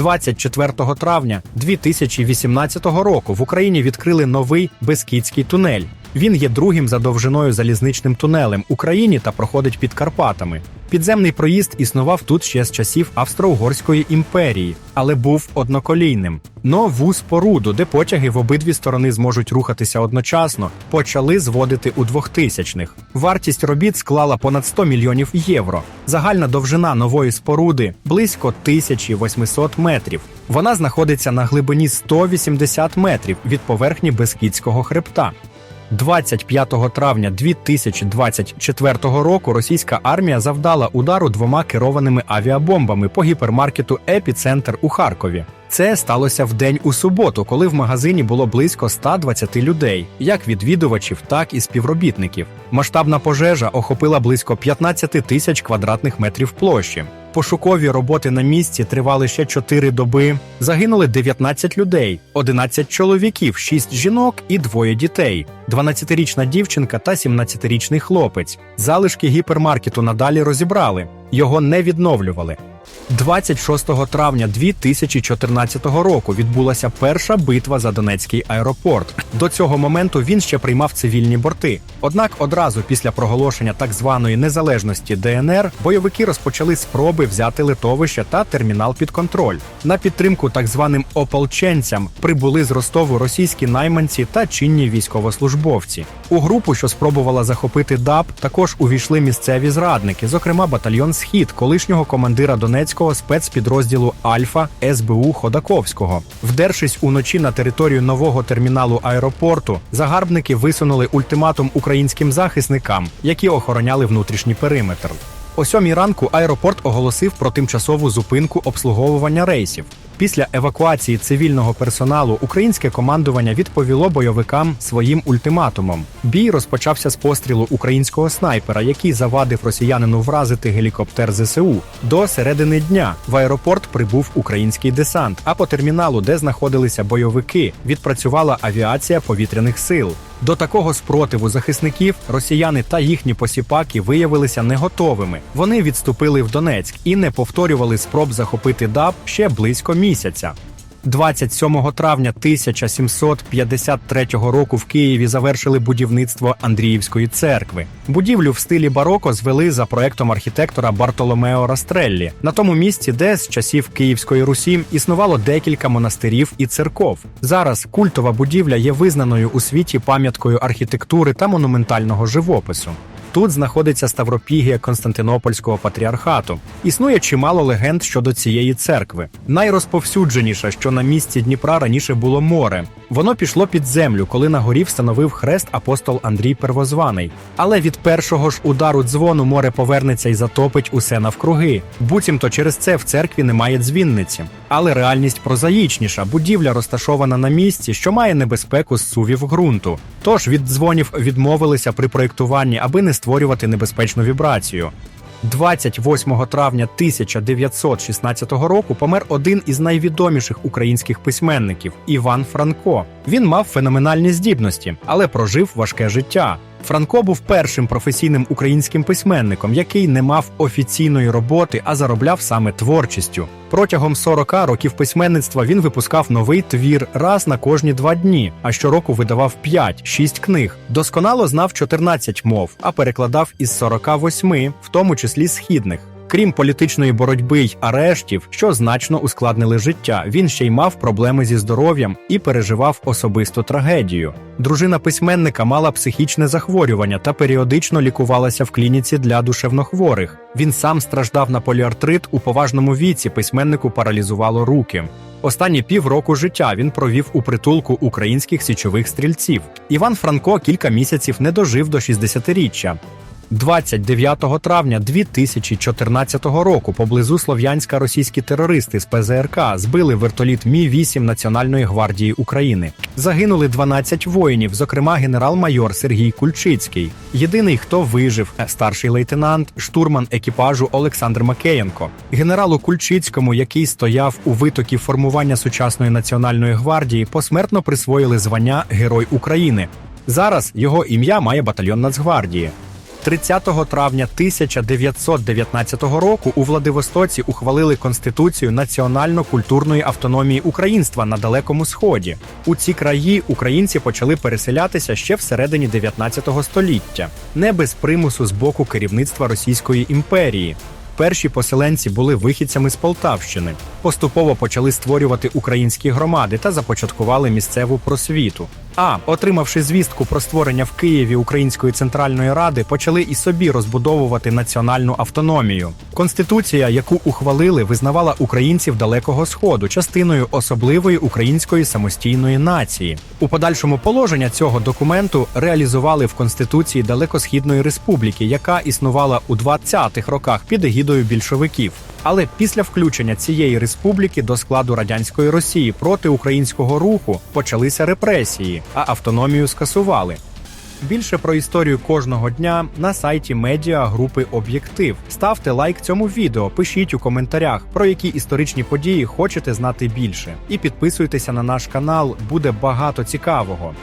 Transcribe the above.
24 травня 2018 року в Україні відкрили новий Бескідський тунель. Він є другим за довжиною залізничним тунелем Україні та проходить під Карпатами. Підземний проїзд існував тут ще з часів Австро-Угорської імперії, але був одноколійним. Нову споруду, де потяги в обидві сторони зможуть рухатися одночасно, почали зводити у 2000-х. Вартість робіт склала понад 100 мільйонів євро. Загальна довжина нової споруди близько 1800 метрів. Вона знаходиться на глибині 180 метрів від поверхні Бескідського хребта. 25 травня 2024 року російська армія завдала удару двома керованими авіабомбами по гіпермаркету Епіцентр у Харкові. Це сталося в день у суботу, коли в магазині було близько 120 людей, як відвідувачів, так і співробітників. Масштабна пожежа охопила близько 15 тисяч квадратних метрів площі. Пошукові роботи на місці тривали ще 4 доби. Загинули 19 людей, 11 чоловіків, 6 жінок і двоє дітей, 12-річна дівчинка та 17-річний хлопець. Залишки гіпермаркету надалі розібрали, його не відновлювали. 26 травня 2014 року відбулася перша битва за Донецький аеропорт. До цього моменту він ще приймав цивільні борти. Однак одразу після проголошення так званої незалежності ДНР бойовики розпочали спроби взяти литовище та термінал під контроль. На підтримку так званим ополченцям прибули з Ростову російські найманці та чинні військовослужбовці. У групу, що спробувала захопити ДАБ, також увійшли місцеві зрадники, зокрема батальйон Схід колишнього командира Донецького спецпідрозділу Альфа СБУ Ходаковського. Вдершись уночі на територію нового терміналу аеропорту, загарбники висунули ультиматум українським захисникам, які охороняли внутрішній периметр. О сьомій ранку аеропорт оголосив про тимчасову зупинку обслуговування рейсів. Після евакуації цивільного персоналу українське командування відповіло бойовикам своїм ультиматумом. Бій розпочався з пострілу українського снайпера, який завадив росіянину вразити гелікоптер ЗСУ. До середини дня в аеропорт прибув український десант. А по терміналу, де знаходилися бойовики, відпрацювала авіація повітряних сил. До такого спротиву захисників росіяни та їхні посіпаки виявилися не готовими. Вони відступили в Донецьк і не повторювали спроб захопити ДАБ ще близько місяця. 27 травня 1753 року в Києві завершили будівництво Андріївської церкви. Будівлю в стилі бароко звели за проектом архітектора Бартоломео Растреллі на тому місці, де з часів Київської Русі існувало декілька монастирів і церков. Зараз культова будівля є визнаною у світі пам'яткою архітектури та монументального живопису. Тут знаходиться Ставропігія Константинопольського патріархату. Існує чимало легенд щодо цієї церкви. Найрозповсюдженіша, що на місці Дніпра раніше було море. Воно пішло під землю, коли на горі встановив хрест апостол Андрій Первозваний. Але від першого ж удару дзвону море повернеться і затопить усе навкруги. Буцімто через це в церкві немає дзвінниці. Але реальність прозаїчніша. Будівля розташована на місці, що має небезпеку з сувів ґрунту. Тож від дзвонів відмовилися при проєктуванні, аби не створювати небезпечну вібрацію. 28 травня 1916 року помер один із найвідоміших українських письменників Іван Франко. Він мав феноменальні здібності, але прожив важке життя. Франко був першим професійним українським письменником, який не мав офіційної роботи, а заробляв саме творчістю. Протягом 40 років письменництва він випускав новий твір раз на кожні два дні, а щороку видавав 5-6 книг. Досконало знав 14 мов, а перекладав із 48, в тому числі східних. Крім політичної боротьби й арештів, що значно ускладнили життя, він ще й мав проблеми зі здоров'ям і переживав особисту трагедію. Дружина письменника мала психічне захворювання та періодично лікувалася в клініці для душевнохворих. Він сам страждав на поліартрит у поважному віці. Письменнику паралізувало руки. Останні півроку життя він провів у притулку українських січових стрільців. Іван Франко кілька місяців не дожив до 60-річчя. 29 травня 2014 року поблизу Слов'янська російські терористи з ПЗРК збили вертоліт Мі 8 Національної гвардії України. Загинули 12 воїнів, зокрема генерал-майор Сергій Кульчицький. Єдиний, хто вижив, старший лейтенант, штурман екіпажу Олександр Макеєнко. Генералу Кульчицькому, який стояв у витокі формування сучасної національної гвардії, посмертно присвоїли звання Герой України. Зараз його ім'я має батальйон Нацгвардії. 30 травня 1919 року у Владивостоці ухвалили Конституцію національно-культурної автономії українства на Далекому Сході. У ці краї українці почали переселятися ще всередині 19 століття, не без примусу з боку керівництва Російської імперії. Перші поселенці були вихідцями з Полтавщини. Поступово почали створювати українські громади та започаткували місцеву просвіту. А, отримавши звістку про створення в Києві Української центральної ради, почали і собі розбудовувати національну автономію. Конституція, яку ухвалили, визнавала українців Далекого Сходу частиною особливої української самостійної нації. У подальшому положення цього документу реалізували в Конституції Далекосхідної Республіки, яка існувала у 20-х роках під егідою більшовиків. Але після включення цієї республіки до складу радянської Росії проти українського руху почалися репресії, а автономію скасували. Більше про історію кожного дня на сайті медіа групи Об'єктив. Ставте лайк цьому відео, пишіть у коментарях, про які історичні події хочете знати більше. І підписуйтеся на наш канал, буде багато цікавого.